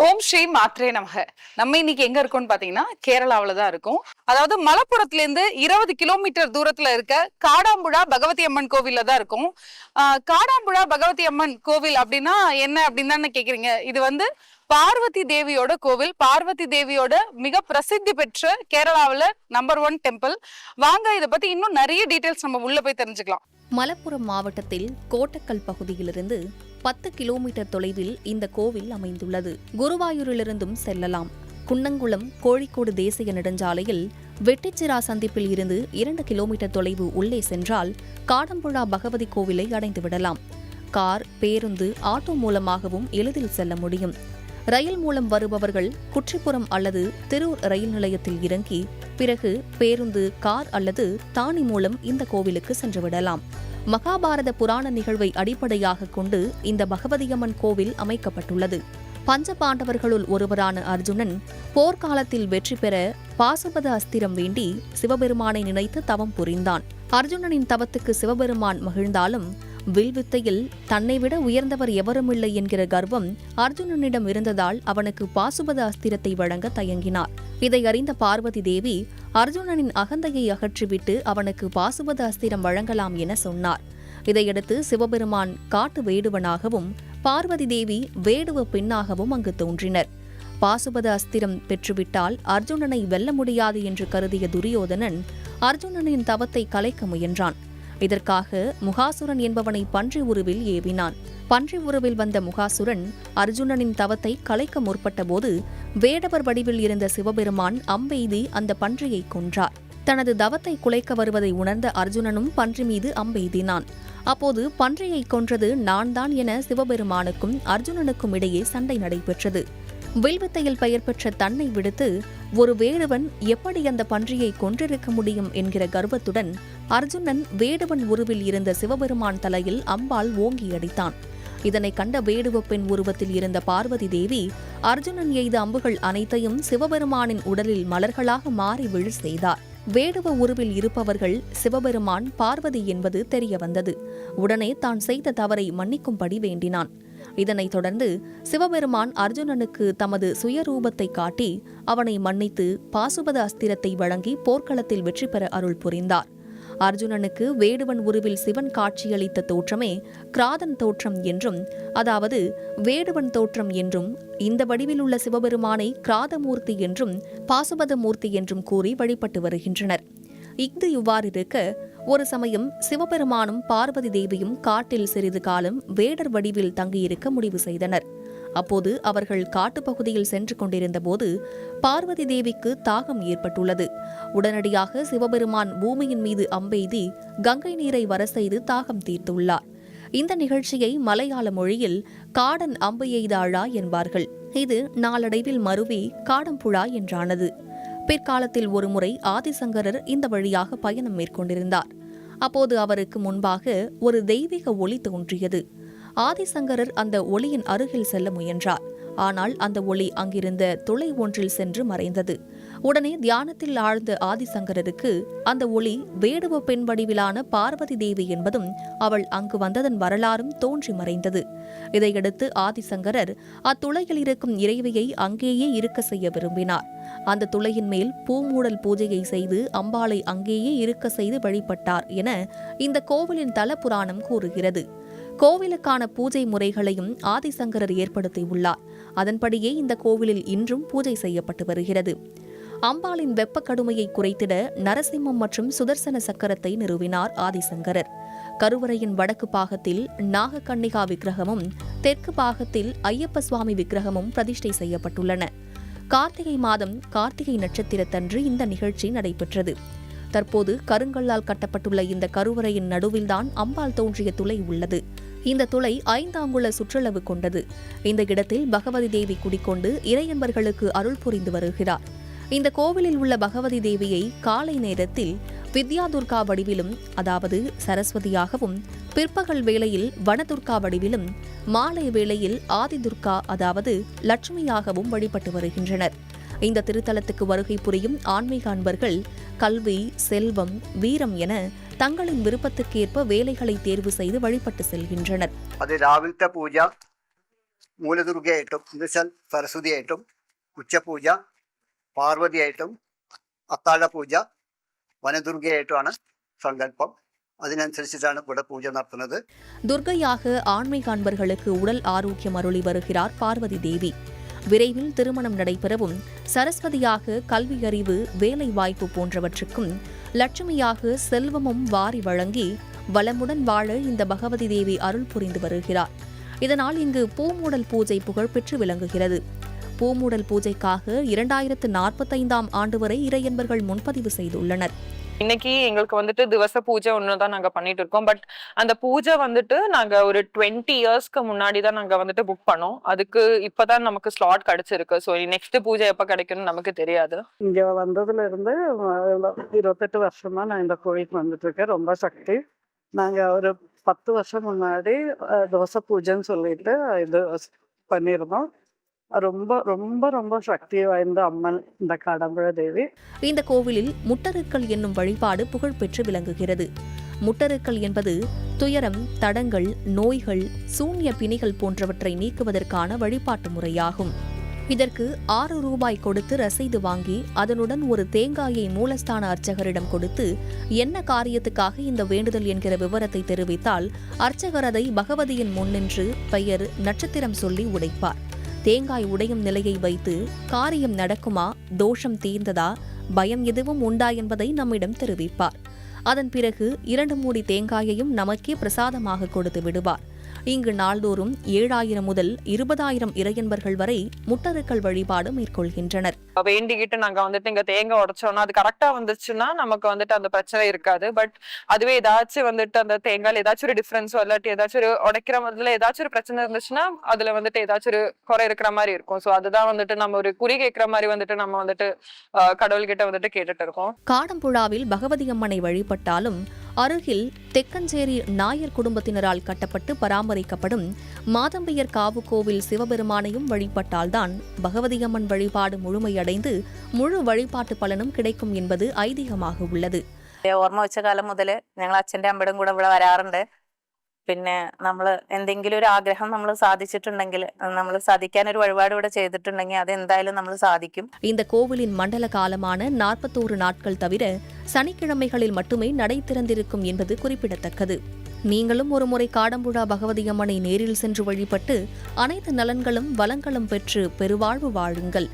ஓம் ஸ்ரீ மாத்ரே நமக. நம்ம இன்னைக்கு எங்க இருக்கோம்னு பாத்தீங்கன்னா கேரளாவில தான் இருக்கும். அதாவது மலப்புரத்துல இருந்து இருபது கிலோமீட்டர் தூரத்துல இருக்க காடாம்புழா பகவதி அம்மன் கோவில்ல தான் இருக்கும். காடாம்புழா பகவதி அம்மன் கோவில் அப்படின்னா என்ன அப்படின்னு தானே கேக்குறீங்க? இது வந்து பார்வதி தேவியோட கோவில். பார்வதி தேவியோட மிக பிரசித்தி பெற்ற கேரளாவுல நம்பர் ஒன் டெம்பிள் வாங்க இதை பத்தி இன்னும் நிறைய டீட்டெயில்ஸ் நம்ம உள்ள போய் தெரிஞ்சுக்கலாம். மலப்புரம் மாவட்டத்தில் கோட்டக்கல் பகுதியிலிருந்து பத்து கிலோமீட்டர் தொலைவில் இந்த கோவில் அமைந்துள்ளது. குருவாயூரிலிருந்தும் செல்லலாம். குன்னங்குளம் கோழிக்கோடு தேசிய நெடுஞ்சாலையில் வெட்டிச்சிரா சந்திப்பில் இருந்து இரண்டு கிலோமீட்டர் தொலைவு உள்ளே சென்றால் காடம்புழா பகவதி கோவிலை அடைந்து விடலாம். கார் பேருந்து ஆட்டோ மூலமாகவும் எளிதில் செல்ல முடியும். ரயில் மூலம் வருபவர்கள் குற்றிப்புறம் அல்லது திருவூர் ரயில் நிலையத்தில் இறங்கி பிறகு பேருந்து கார் அல்லது தானி மூலம் இந்த கோவிலுக்கு சென்றுவிடலாம் மகாபாரத புராண நிகழ்வை அடிப்படையாக கொண்டு இந்த பகவதியம்மன் கோவில் அமைக்கப்பட்டுள்ளது. பஞ்ச பாண்டவர்களுள் ஒருவரான அர்ஜுனன் போர்க்காலத்தில் வெற்றி பெற பாசுபத அஸ்திரம் வேண்டி சிவபெருமானை நினைத்து தவம் புரிந்தான். அர்ஜுனனின் தவத்துக்கு சிவபெருமான் மகிழ்ந்தாலும் வில்வித்தையில் தன்னை விட உயர்ந்தவர் எவருமில்லை என்கிற கர்வம் அர்ஜுனனிடம் இருந்ததால் அவனுக்கு பாசுபத அஸ்திரத்தை வழங்க தயங்கினார். இதை அறிந்த பார்வதி தேவி அர்ஜுனனின் அகந்தையை அகற்றிவிட்டு அவனுக்கு பாசுபத அஸ்திரம் வழங்கலாம் என சொன்னார். இதையடுத்து சிவபெருமான் காட்டு வேடுவனாகவும் பார்வதி தேவி வேடுவ பெண்ணாகவும் அங்கு தோன்றினர். பாசுபத அஸ்திரம் பெற்றுவிட்டால் அர்ஜுனனை வெல்ல முடியாது என்று கருதிய துரியோதனன் அர்ஜுனனின் தவத்தை கலைக்க முயன்றான். இதற்காக முகாசுரன் என்பவனை பன்றி உருவில் ஏவினான். பன்றி உருவில் வந்த முகாசுரன் அர்ஜுனனின் தவத்தை கலைக்க முற்பட்டபோது வேடவர் வடிவில் இருந்த சிவபெருமான் அம்பெய்தி அந்த பன்றியை கொன்றார். தனது தவத்தை குலைக்க வருவதை உணர்ந்த அர்ஜுனனும் பன்றி மீது அம்பெய்தினான். அப்போது பன்றியை கொன்றது நான் தான் என சிவபெருமானுக்கும் அர்ஜுனனுக்கும் இடையே சண்டை நடைபெற்றது. வில்வித்தையில் பெயர் பெற்ற தன்னை விடுத்து ஒரு வேடுவன் எப்படி அந்த பன்றியை கொன்றிருக்க முடியும்? என்கிற கர்வத்துடன் அர்ஜுனன் வேடுவன் உருவில் இருந்த சிவபெருமான் தலையில் அம்பாள் ஓங்கி அடித்தான். இதனை கண்ட வேடுவ பெண் உருவத்தில் இருந்த பார்வதி தேவி அர்ஜுனன் எய்த அம்புகள் அனைத்தையும் சிவபெருமானின் உடலில் மலர்களாக மாறி விழு செய்தார். வேடுவ உருவில் இருப்பவர்கள் சிவபெருமான் பார்வதி என்பது தெரிய வந்தது. உடனே தான் செய்த தவறை மன்னிக்கும்படி வேண்டினான். இதனைத் தொடர்ந்து சிவபெருமான் அர்ஜுனனுக்கு தமது சுயரூபத்தை காட்டி அவனை மன்னித்து பாசுபத அஸ்திரத்தை வழங்கி போர்க்களத்தில் வெற்றி பெற அருள் புரிந்தார். அர்ஜுனனுக்கு வேடுவன் உருவில் சிவன் காட்சியளித்த தோற்றமே கிராதன் தோற்றம் என்றும் அதாவது வேடுவன் தோற்றம் என்றும் இந்த வடிவில் உள்ள சிவபெருமானை கிராதமூர்த்தி என்றும் பாசுபத மூர்த்தி என்றும் கூறி வழிபட்டு வருகின்றனர். இஃது இவ்வாறிருக்க ஒரு சமயம் சிவபெருமானும் பார்வதி தேவியும் காட்டில் சிறிது காலம் வேடர் வடிவில் தங்கியிருக்க முடிவு செய்தனர். அப்போது அவர்கள் காட்டுப்பகுதியில் சென்று கொண்டிருந்தபோது பார்வதி தேவிக்கு தாகம் ஏற்பட்டுள்ளது. உடனடியாக சிவபெருமான் பூமியின் மீது அம்பெய்தி கங்கை நீரை வர செய்து தாகம் தீர்த்துள்ளார். இந்த நிகழ்ச்சியை மலையாள மொழியில் காடன் அம்பு எய்தாழா என்பார்கள். இது நாளடைவில் மருவி காடம்புழா என்றானது. பிற்காலத்தில் ஒருமுறை ஆதிசங்கரர் இந்த வழியாக பயணம் மேற்கொண்டிருந்தார். அப்போது அவருக்கு முன்பாக ஒரு தெய்வீக ஒளி தோன்றியது. ஆதிசங்கரர் அந்த ஒளியின் அருகில் செல்ல முயன்றார். ஆனால் அந்த ஒளி அங்கிருந்த துளை ஒன்றில் சென்று மறைந்தது. உடனே தியானத்தில் ஆழ்ந்த ஆதிசங்கரருக்கு அந்த ஒளி வேடுவ பெண் வடிவிலான பார்வதி தேவி என்பதும் அவள் அங்கு வந்ததன் வரலாறும் தோன்றி மறைந்தது. இதையடுத்து ஆதிசங்கரர் அத்துளையில் இருக்கும் இறைவியை அங்கேயே இருக்க செய்ய விரும்பினார். அந்த துளையின் மேல் பூமூடல் பூஜையை செய்து அம்பாளை அங்கேயே இருக்க செய்து வழிபட்டார் என இந்த கோவிலின் தல புராணம் கூறுகிறது. கோவிலுக்கான பூஜை முறைகளையும் ஆதிசங்கரர் ஏற்படுத்தியுள்ளார். அதன்படியே இந்த கோவிலில் இன்றும் பூஜை செய்யப்பட்டு வருகிறது. அம்பாளின் வெப்ப கடுமையை குறைத்திட நரசிம்மம் மற்றும் சுதர்சன சக்கரத்தை நிறுவினார் ஆதிசங்கரர். கருவறையின் வடக்கு பாகத்தில் நாகக்கன்னிகா விக்கிரகமும் தெற்கு பாகத்தில் ஐயப்ப சுவாமி விக்கிரகமும் பிரதிஷ்டை செய்யப்பட்டுள்ளன. கார்த்திகை மாதம் கார்த்திகை நட்சத்திரத்தன்று இந்த நிகழ்ச்சி நடைபெற்றது. தற்போது கருங்கல்லால் கட்டப்பட்டுள்ள இந்த கருவறையின் நடுவில்தான் அம்பாள் தோன்றிய துளை உள்ளது. இந்த துளை ஐந்தாங்குல சுற்றளவு கொண்டது. இந்த இடத்தில் பகவதி தேவி குடிக்கொண்டு இறையன்பர்களுக்கு அருள் புரிந்து வருகிறார். இந்த கோவிலில் உள்ள பகவதி தேவியை காலை நேரத்தில் வித்யா துர்கா வடிவிலும் அதாவது சரஸ்வதியாகவும் பிற்பகல் வேளையில் வனதுர்கா வடிவிலும் மாலை வேளையில் ஆதிதுர்கா அதாவது லட்சுமியாகவும் வழிபட்டு வருகின்றனர். இந்த திருத்தலத்துக்கு வருகை புரியும் ஆன்மீக அன்பர்கள் கல்வி செல்வம் வீரம் என தங்களின் விருப்பத்துக்கேற்ப வேலைகளை தேர்வு செய்து வழிபட்டு செல்கின்றனர் അത് രാവിലത്തെ പൂജ മൂലദുർഗയായിട്ടും എന്ന് വെച്ചാൽ സരസ്വതിയായിട്ടും ഉച്ചപൂജ പാർവതിയായിട്ടും അത്താഴ പൂജ വനദുർഗയായിട്ടുമാണ് സങ്കല്പം അതിനനുസരിച്ചിട്ടാണ് ഇവിടെ പൂജ നടത്തുന്നത് துர்க்கையாக ஆண்மை காண்பர்களுக்கு உடல் ஆரோக்கியம் அருளி வருகிறார் பார்வதி தேவி விரைவில் திருமணம் நடைபெறவும் சரஸ்வதியாக கல்வி அறிவு வேலை வாய்ப்பு போன்றவற்றுக்கும் லட்சுமியாக செல்வமும் வாரி வழங்கி வளமுடன் வாழ இந்த பகவதி தேவி அருள் புரிந்து வருகிறார். இதனால் இங்கு பூமூடல் பூஜை புகழ்பெற்று விளங்குகிறது. பூமூடல் பூஜைக்காக இரண்டாயிரத்து நாற்பத்தைந்தாம் ஆண்டு வரை இறையன்பர்கள் முன்பதிவு செய்துள்ளனர். இன்னைக்கு எங்களுக்கு வந்துட்டு திவச பூஜை ஒன்று தான் நாங்கள் பண்ணிட்டு இருக்கோம். பட் அந்த பூஜை வந்துட்டு நாங்கள் ஒரு டுவெண்ட்டி இயர்ஸ்க்கு முன்னாடி தான் நாங்கள் வந்துட்டு புக் பண்ணோம். அதுக்கு இப்போதான் நமக்கு ஸ்லாட் கிடைச்சிருக்கு. ஸோ நெக்ஸ்ட் பூஜை எப்போ கிடைக்கும்னு நமக்கு தெரியாது. இங்கே வந்ததுல இருந்து இருபத்தெட்டு வருஷமா நான் இந்த கோயிலுக்கு வந்துட்டு இருக்கேன் ரொம்ப சக்தி. நாங்கள் ஒரு பத்து வருஷம் முன்னாடி தோசை பூஜைன்னு சொல்லிட்டு இது பண்ணியிருந்தோம். ரொம்ப ரொம்ப ரொம்ப சக்தி வாய்ந்த அம்மன் இந்த கடம்புழ தேவி இந்த கோவிலில் முட்டருக்கள் என்னும் வழிபாடு புகழ்பெற்று விளங்குகிறது. முட்டருக்கள் என்பது துயரம் தடங்கள் நோய்கள் சூன்ய பிணிகள் போன்றவற்றை நீக்குவதற்கான வழிபாட்டு முறையாகும். இதற்கு ஆறு ரூபாய் கொடுத்து ரசீது வாங்கி அதனுடன் ஒரு தேங்காயை மூலஸ்தான அர்ச்சகரிடம் கொடுத்து என்ன காரியத்துக்காக இந்த வேண்டுதல் என்கிற விவரத்தை தெரிவித்தால் அர்ச்சகர் அதை பகவதியின் முன்னின்று பெயர் நட்சத்திரம் சொல்லி உடைப்பார். தேங்காய் உடையும் நிலையை வைத்து காரியம் நடக்குமா? தோஷம் தீர்ந்ததா? பயம் எதுவும் உண்டா என்பதை நம்மிடம் தெரிவிப்பார். அதன் பிறகு இரண்டு மூடி தேங்காயையும் நமக்கே பிரசாதமாக கொடுத்து விடுவார். இங்கு நாள்தோறும் ஏழாயிரம் முதல் இருபதாயிரம் இறையன்பர்கள் வரை முட்டருக்கள் வழிபாடு மேற்கொள்கின்றனர். வேண்டிக்கிட்டு நாங்க வந்துட்டு இங்க தேங்காய் உடைச்சோம்னா அது கரெக்டா வந்துச்சுன்னா நமக்கு வந்துட்டு அந்த பிரச்சனை இருக்காது. பட் அதுவே ஏதாச்சும் வந்துட்டு அந்த தேங்காய்ல ஏதாச்சும் ஒரு டிஃபரன்ஸோ இல்லாட்டி ஏதாச்சும் ஒரு உடைக்கிற மாதிரில ஏதாச்சும் ஒரு பிரச்சனை இருந்துச்சுன்னா அதுல வந்துட்டு ஏதாச்சும் ஒரு குறை இருக்கிற மாதிரி இருக்கும். ஸோ அதுதான் வந்துட்டு நம்ம ஒரு குறி கேட்கிற மாதிரி வந்துட்டு நம்ம வந்துட்டு கடவுள்கிட்ட வந்துட்டு கேட்டுட்டு இருக்கோம். காடம்புழாவில் பகவதி அம்மனை வழிபட்டாலும் அருகில் தெக்கஞ்சேரி நாயர் குடும்பத்தினரால் கட்டப்பட்டு பராமரிக்கப்படும் மாதம்பையர் காவு கோவில் சிவபெருமானையும் வழிபட்டால்தான் பகவதி அம்மன் வழிபாடு முழுமையடைந்து முழு வழிபாட்டு பலனும் கிடைக்கும் என்பது ஐதீகமாக உள்ளது ഓർമ്മ വെച്ച കാലം മുതൽ ഞങ്ങൾ അച്ഛൻ്റെ അമ്മയുടെ കൂടെ ഇവിടെ വരാറുണ്ട് പിന്നെ നമ്മൾ എന്തെങ്കിലും ഒരു ആഗ്രഹം നമ്മൾ സാധിച്ചിട്ടുണ്ടെങ്കിൽ നമ്മൾ സാധിക്കാൻ ഒരു വഴിപാട് ഇവിടെ ചെയ്തിട്ടുണ്ടെങ്കിൽ അത് എന്തായാലും നമ്മൾ സാധിക്കും இந்த கோவிலின் மண்டல காலமான நாற்பத்தோரு நாட்கள் தவிர சனிக்கிழமைகளில் மட்டுமே நடை திறந்திருக்கும் என்பது குறிப்பிடத்தக்கது நீங்களும் ஒருமுறை காடம்புழா பகவதி அம்மனை நேரில் சென்று வழிபட்டு அனைத்து நலன்களும் வளங்களும் பெற்று பெருவாழ்வு வாழுங்கள்